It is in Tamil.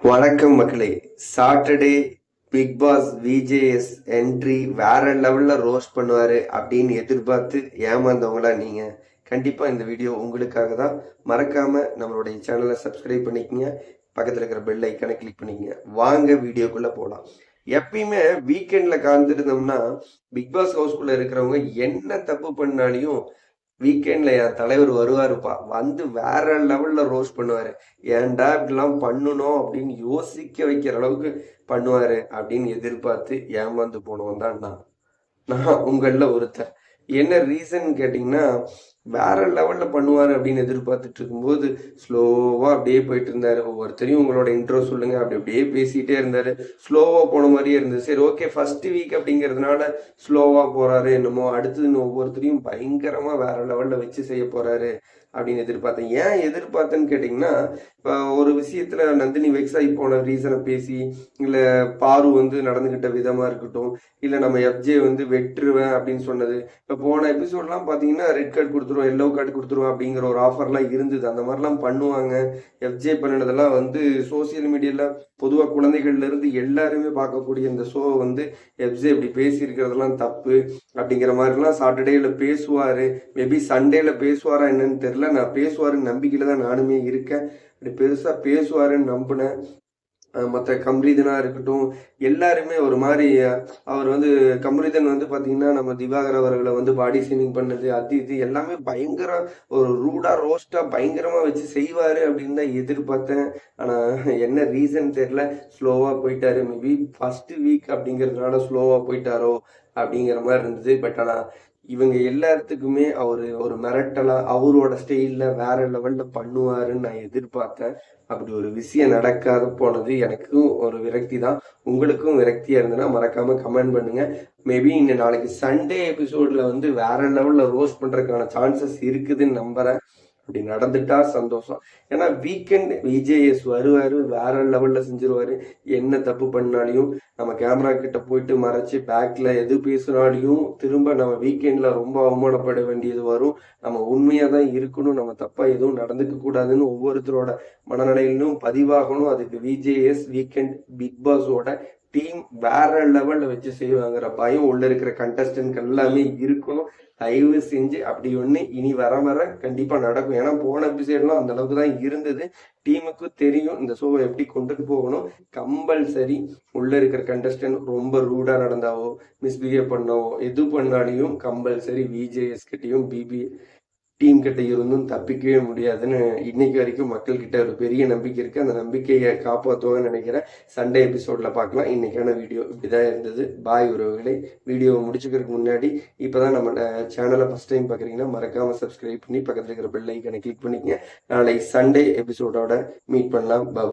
வணக்கம் மக்களே. Saturday Bigg Boss VJS entry வேற லெவல்ல ரோஸ்ட் பண்ணுவாரு அப்படின்னு எதிர்பார்த்து ஏமாந்தவங்களா நீங்க. கண்டிப்பா இந்த வீடியோ உங்களுக்காக தான். மறக்காம நம்மளுடைய சேனலை சப்ஸ்கிரைப் பண்ணிக்கங்க. பக்கத்துல இருக்கிற பெல் ஐக்கனை கிளிக் பண்ணிக்கங்க. வாங்க வீடியோக்குள்ள போலாம். எப்பயுமே வீக்கெண்ட்ல காந்திருந்தோம்னா பிக் பாஸ் ஹவுஸ்குள்ள இருக்கிறவங்க என்ன தப்பு பண்ணாலையும் வீக்கெண்ட்ல என் தலைவர் வருவாருப்பா. வந்து வேற லெவல்ல ரோஸ்ட் பண்ணுவாரு. ஏன்டா இப்படிலாம் பண்ணணும் அப்படின்னு யோசிக்க வைக்கிற அளவுக்கு பண்ணுவாரு அப்படின்னு எதிர்பார்த்து ஏமாந்து போனவன் தான் நான். நான் உங்களில் ஒருத்தர் என்ன ரீசன் கேட்டிங்கன்னா வேற லெவல்ல பண்ணுவார் அப்படின்னு எதிர்பார்த்துட்டு இருக்கும்போது ஸ்லோவா அப்படியே போயிட்டு இருந்தாரு. ஒவ்வொருத்தரையும் உங்களோட இன்ட்ரோ சொல்லுங்க. அப்படி அப்படியே பேசிட்டே இருந்தாரு. ஸ்லோவா போன மாதிரியே இருந்தது. சரி ஓகே ஃபர்ஸ்ட் வீக் அப்படிங்கிறதுனால ஸ்லோவா போறாரு என்னமோ. அடுத்ததுன்னு ஒவ்வொருத்தரையும் பயங்கரமா வேற லெவல்ல வச்சு செய்ய போறாரு அப்படின்னு எதிர்பார்த்தேன். ஏன் எதிர்பார்த்தேன்னு கேட்டிங்கன்னா இப்போ ஒரு விஷயத்தில் நந்தினி வெக்ஸ் ஆகி போன ரீசனை பேசி இல்லை பாரு வந்து நடந்துக்கிட்ட விதமாக இருக்கட்டும் இல்லை நம்ம எஃப்ஜே வந்து வெட்டுருவேன் அப்படின்னு சொன்னது. இப்போ போன எபிசோட்லாம் பார்த்தீங்கன்னா ரெட் கார்டு கொடுத்துருவோம் எல்லோ கார்டு கொடுத்துருவோம் அப்படிங்கிற ஒரு ஆஃபர்லாம் இருந்தது. அந்த மாதிரிலாம் பண்ணுவாங்க. எஃப்ஜே பண்ணினதெல்லாம் வந்து சோசியல் மீடியாவில் பொதுவாக குழந்தைகள்லேருந்து எல்லாருமே பார்க்கக்கூடிய இந்த ஷோ வந்து எஃப்ஜே இப்படி பேசியிருக்கிறதெல்லாம் தப்பு அப்படிங்கிற மாதிரிலாம் சாட்டர்டேயில் பேசுவார். மேபி சண்டேயில் பேசுவாரா என்னன்னு தெரியல. நான் பேசுவாருன்னு நம்பிக்கையில் தான் நானுமே இருக்கேன். அப்படி பெருசாக பேசுவாருன்னு நம்பினேன். மற்ற கம்ரிதனாக இருக்கட்டும் எல்லாருமே ஒரு மாதிரி அவர் வந்து கம்ரிதன் வந்து பார்த்தீங்கன்னா நம்ம திவாகர் அவர்களை வந்து பாடி ஷேமிங் பண்ணது அது இது எல்லாமே பயங்கர ஒரு ரூடாக ரோஸ்ட்டாக பயங்கரமாக வச்சு செய்வார் அப்படின்னு தான் எதிர்பார்த்தேன். ஆனால் என்ன ரீசன் தெரியல. ஸ்லோவாக போயிட்டாரு. மேபி ஃபஸ்ட்டு வீக் அப்படிங்கிறதுனால ஸ்லோவாக போயிட்டாரோ அப்படிங்கிற மாதிரி இருந்தது. பட் ஆனால் இவங்க எல்லாத்துக்குமே அவர் ஒரு மிரட்டலா அவரோட ஸ்டைல்ல வேற லெவல்ல பண்ணுவாருன்னு நான் எதிர்பார்த்தேன். அப்படி ஒரு விஷயம் நடக்காத போனது எனக்கும் ஒரு விரக்தி தான் உங்களுக்கும் விரக்தியா இருந்ததுன்னா மறக்காம கமெண்ட் பண்ணுங்க. மேபி இந்த நாளைக்கு சண்டே எபிசோட்ல வந்து வேற லெவல்ல ரோஸ்ட் பண்றதுக்கான சான்சஸ் இருக்குதுன்னு நம்புறேன். அப்படி நடந்துட்டா சந்தோஷம். ஏன்னா வீக்கெண்ட் விஜேஎஸ் வருவாரு வேற லெவல்ல செஞ்சிருவாரு. என்ன தப்பு பண்ணாலையும் நம்ம கேமரா கிட்ட போயிட்டு மறைச்சு பேக்ல எது பேசினாலையும் திரும்ப நம்ம வீக்கெண்ட்ல ரொம்ப அவமானப்பட வேண்டியது வரும். நம்ம உண்மையா தான் இருக்கணும். நம்ம தப்பா எதுவும் நடந்துக்க கூடாதுன்னு ஒவ்வொருத்தரோட மனநிலையிலும் பதிவாகணும். அதுக்கு விஜேஎஸ் வீக்கெண்ட் பிக் பாஸோட டீம் வேற லெவல்ல வச்சு செய்வாங்கிற பயம் உள்ள இருக்கிற கண்டஸ்டன்ட் எல்லாமே இருக்கணும். தயவு செஞ்சு அப்படி ஒன்று இனி வர வர கண்டிப்பாக நடக்கும். ஏன்னா போன எபிசோட்லாம் அந்த அளவுக்கு தான் இருந்தது. டீமுக்கு தெரியும் இந்த ஷோவை எப்படி கொண்டுட்டு போகணும். கம்பல்சரி உள்ளே இருக்கிற கண்டஸ்டன்ட் ரொம்ப ரூடாக நடந்தாவோ மிஸ்பிஹேவ் பண்ணவோ எது பண்ணாலையும் கம்பல்சரி விஜேஎஸ் கிட்டயும் பிபி டீம் கிட்ட இருந்தும் தப்பிக்கவே முடியாதுன்னு இன்னைக்கு வரைக்கும் மக்கள் கிட்ட ஒரு பெரிய நம்பிக்கை இருக்கு. அந்த நம்பிக்கையை காப்பாற்றுவாங்கன்னு நினைக்கிறேன் சண்டே எபிசோட்ல பார்க்கலாம். இன்னைக்கான வீடியோ இப்படிதான் இருந்தது. பாய் உறவுகளே. வீடியோவை முடிச்சுக்கிறதுக்கு முன்னாடி இப்போதான் நம்ம சேனலை ஃபர்ஸ்ட் டைம் பார்க்குறீங்கன்னா மறக்காம சப்ஸ்கிரைப் பண்ணி பக்கத்தில் இருக்கிற பெல் ஐக்கனை கிளிக் பண்ணிக்கங்க. நாளை சண்டே எபிசோடோட மீட் பண்ணலாம். ப